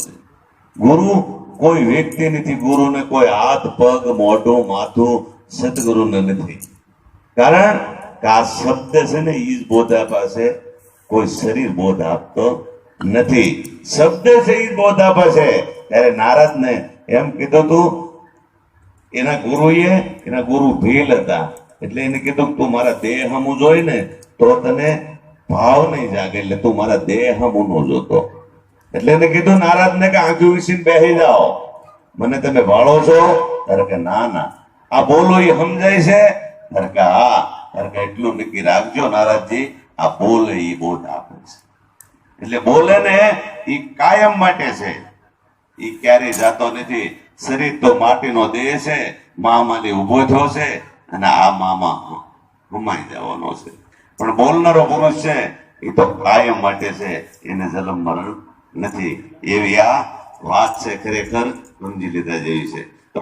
છે ગુરુ કોઈ વ્યક્તિ નથી, ગુરુને કોઈ હાથ, પગ, મોઢું, માથું સદગુરુને નથી. કારણ કે આ શબ્દ છે ને જ બોધ આપે કોઈ શરીર બોધ આપતો નથી. શબ્દ છે જ બોધ આપે ત્યારે નારદને એમ કીધું તું, એના ગુરુએ એના ગુરુ ભીલ હતા. એટલે એને કીધું તું મારા દેહ હમું જોઈ ને, તો તને ભાવ નહીં જાગે, એટલે તું મારા દેહ હમું નો જોતો. એટલે એને કીધું, નારદને કે આંખી વીસીને બેસી જાઓ. મને તમે વાળો છો? ત્યારે કે, ના ના. આ બોલો એ સમજાય છે? ત્યારે કે, હા. ત્યારે કે, એટલું નક્કી રાખજો નારાજજી આ બોલે એ બોધ આપે છે. એટલે બોલે ને એ કાયમ માટે છે. એ ક્યારેય જાતો નથી. શરીર તો માટીનો દેહ છે, મામાની ઊભો થયો છે, અને આ મામા હુમાઈ જવાનો છે. પણ બોલનારો પુરુષ છે એ તો કાયમ માટે છે, એને જલમ મરણ નથી. એવી આ વાત છે ખરેખર સમજી લીધા જેવી છે.